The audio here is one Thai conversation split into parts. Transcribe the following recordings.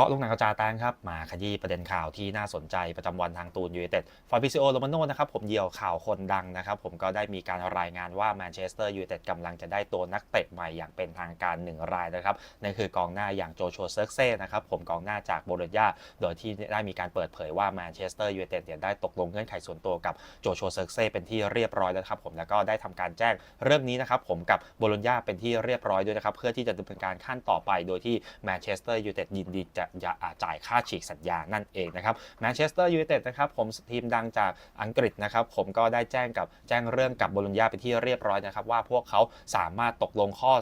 าะลูกหนังกระจาแตงครับ มาขยี้ประเด็นข่าวที่น่าสนใจประจำวันทางตูนยู i นเต็ดฟาบิซิโอโรมาโนนะครับผมเหยี่ยวข่าวคนดังนะครับ ผมก็ได้มีการรายงานว่าแมนเชสเตอร์ยู i นเต็ดกำลังจะได้ตัวนักเตะใหม่อย่างเป็นทางการหนึ่งรายนะครับนั่นคือกองหน้าอย่างโจชัวเซิร์กเซ่นะครับผมกองหน้าจากโบโลญญาโดยที่ได้มีการเปิดเผยว่าแมนเชสเตอร์ยู i นเต็ดเนี่ยได้ตกลงเงื่อนไขส่วนตัวกับโจชัวเซิร์กเซ่เป็นที่เรียบร้อยแล้วครับผมแล้วก็ได้ทำการแจ้งเรื่องนี้นะครับผมกับโบโลญญาเป็นที่เรียบร้อยด้วยนะครับเพื่อที่จะดำเนินการขั้นต่อไป โดยที่แมนเชสเตอร์ยู i นเต็ดยินดีจะจะอ่าจ่ายค่าฉีกสัญญานั่นเองนะครับแมนเชสเตอร์ยู i นเต็ดนะครับผมทีมดังจากอังกฤษนะครับผมก็ได้แจ้งกับแจ้งเรื่องกับบโลญญาเป็นที่เรียบร้อยนะครับว่าพวกเขาสามารถตกลงข้อ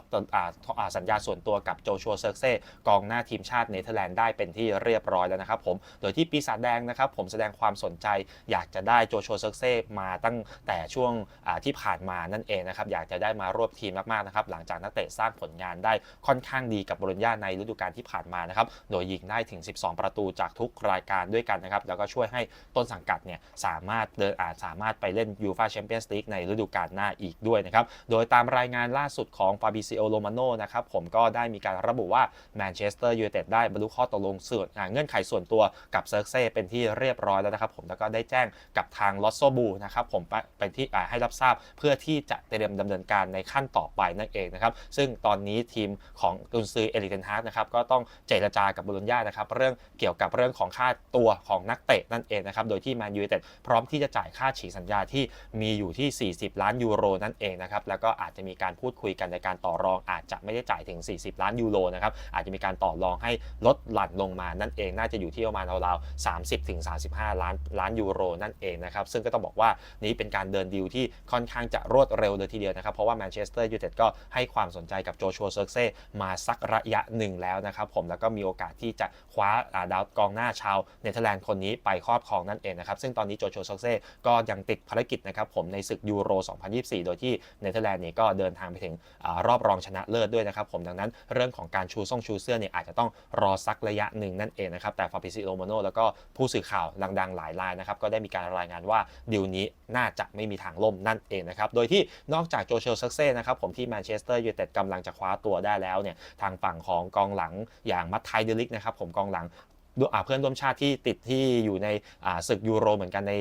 สัญญาส่วนตัวกับโจชัวเซิร์เซ่กองหน้าทีมชาติเนเธอร์แลนด์ได้เป็นที่เรียบร้อยแล้วนะครับผมโดยที่ปีศาจแดงนะครับผมแสดงความสนใจอยากจะได้โจชัวเซิร์เซ่มาตั้งแต่ช่วงที่ผ่านมานั่นเองนะครับอยากจะได้มารวบทีมมากๆนะครับหลังจากนักเตะสร้างผลงานได้ค่อนข้างดีกับบโลญญาในฤดูกาลที่ผ่านมานะครับโดยยิงได้ถึง 12 ประตูจากทุกรายการด้วยกันนะครับ แล้วก็ช่วยให้ต้นสังกัดเนี่ยสามารถเดินอาจสามารถไปเล่นยูฟาแชมเปี้ยนส์ลีกในฤดูกาลหน้าอีกด้วยนะครับ โดยตามรายงานล่าสุดของฟาบิซิโอโรมาโนนะครับ ผมก็ได้มีการระบุว่าแมนเชสเตอร์ยูไนเต็ดได้บรรลุข้อตกลงส่วนเงื่อนไขส่วนตัวกับเซิร์กเซ่เป็นที่เรียบร้อยแล้วนะครับ ผมแล้วก็ได้แจ้งกับทางลอสโซบูนะครับผมไปไปที่ให้รับทราบเพื่อที่จะเตรียมดำเนินการในขั้นต่อไปนั่นเองนะครับซึ่งตอนนี้ทีมของกุนซือเอริเทนฮากนะครับก็ต้องเจรจากับบุรุญญานะครับเรื่องเกี่ยวกับเรื่องของค่าตัวของนักเตะนั่นเองนะครับโดยที่แมนยูเต็ดพร้อมที่จะจ่ายค่าฉีกสัญญาที่มีอยู่ที่ 40 ล้านยูโรนั่นเองนะครับแล้วก็อาจจะมีการพูดคุยกันในการต่อรอง อาจจะไม่ได้จ่ายถึง 40 ล้านยูโรนะครับอาจจะมีการต่อรองให้ลดหลั่นลงมานั่นเอง น่าจะอยู่ที่ประมาณราวๆ30ถึง35 ล้านล้านยูโรนั่นเองนะครับซึ่งก็ต้องบอกว่านี้เป็นการเดินดีลที่ค่อนข้างจะรวดเร็วเลยทีเดียวนะครับเพราะว่าแมนเชสเตอร์ยูไนเต็ดก็ให้ความสนใจกับโจชัวเซิร์เซ่มาสักระยะหนึ่งแล้วนะครับผมแล้วก็มีโอกาสที่จะคว้าดาวกองหน้าชาวเนเธอร์แลนด์คนนี้ไปครอบครองนั่นเองนะครับซึ่งตอนนี้โจชัวซิร์กเซ่ก็ยังติดภารกิจนะครับผมในศึกยูโร 2024 โดยที่เนเธอร์แลนด์นี่ก็เดินทางไปถึงอรอบรองชนะเลิศด้วยนะครับผมดังนั้นเรื่องของการชูส่งชูเสื้อเนี่ยอาจจะต้องรอสักระยะหนึ่งนั่นเองนะครับแต่ฟาบิซิโอโมโนแล้วก็ผู้สื่อข่าวดังๆหลายรายนะครับก็ได้มีการรายงานว่าดีลนี้น่าจะไม่มีทางล่มนั่นเองนะครับโดยที่นอกจากโจเชลซักเซ่นะครับผมที่แมนเชสเตอร์ยูไนเต็ดกำลังจะคว้าตัวได้แล้วเนี่ยทางฝั่งของกองหลังอย่างมัตไทเดลิกนะครับผมกองหลัง เพื่อนร่วมชาติที่ติดที่อยู่ในศึกยูโรเหมือนกันใน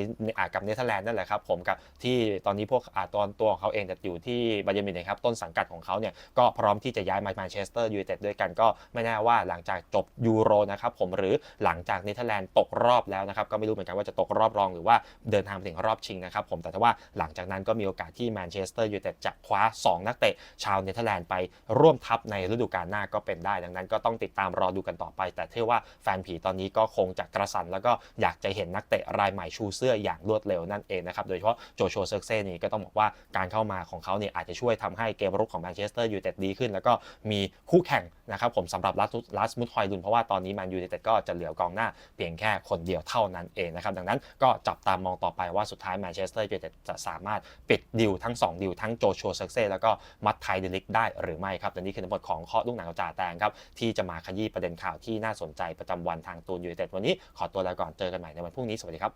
กับเนเธอร์แลนด์นั่นแหละครับผมกับที่ตอนนี้พวกตอนตัวของเขาเองจะอยู่ที่บาเยร์นมิวนิกครับต้นสังกัดของเขาเนี่ยก็พร้อมที่จะย้ายมาแมนเชสเตอร์ยูไนเต็ดด้วยกันก็ไม่แน่ว่าหลังจากจบยูโรนะครับผมหรือหลังจากเนเธอร์แลนด์ตกรอบแล้วนะครับก็ไม่รู้เหมือนกันว่าจะตกรอบรองหรือว่าเดินทางไปถึงรอบชิงนะครับผมแต่ถ้าว่าหลังจากนั้นก็มีโอกาสที่แมนเชสเตอร์ยูไนเต็ดจะคว้าสองนักเตะชาวเนเธอร์แลนด์ไปร่วมทัพในฤดูกาลหน้าก็เป็นได้ ดังนั้นก็ต้องติดตามรอดูกันต่อไป แต่เชื่อว่าแฟนผีตอนนี้ก็คงจะกระสันแล้วก็อยากจะเห็นนักเตะรายใหม่ชูเสื้ออย่างรวดเร็วนั่นเองนะครับโดยเฉพาะโจชัวเซิร์กเซ่นี่ก็ต้องบอกว่าการเข้ามาของเขาเนี่ยอาจจะช่วยทำให้เกมรุกของแมนเชสเตอร์ยูไนเต็ดดีขึ้น แล้วก็มีคู่แข่งนะครับผมสำหรับลัสลัสมุทฮอยลุนเพราะว่าตอนนี้แมนยูไนเต็ดก็จะเหลือกองหน้าเพียงแค่คนเดียวเท่านั้นเองนะครับดังนั้นก็จับตามองต่อไปว่าสุดท้ายแมนเชสเตอร์ยูไนเต็ดจะสามารถปิดดิวทั้ง 2 ดิวทั้งโจชัวเซิร์กเซ่แล้วก็มัตไทเดลิกได้หรือไม่ครับและนี่คือทั้งหมดของข้อลูกหนังกระจาแตงครับที่จะมาขยี้ประเด็นข่าวที่น่าสนใจประจำวันทางตูนยูไนเต็ดวันนี้ขอตัวลาก่อนเจอกันใหม่ในวันพรุ่งนี้สวัสดีครับ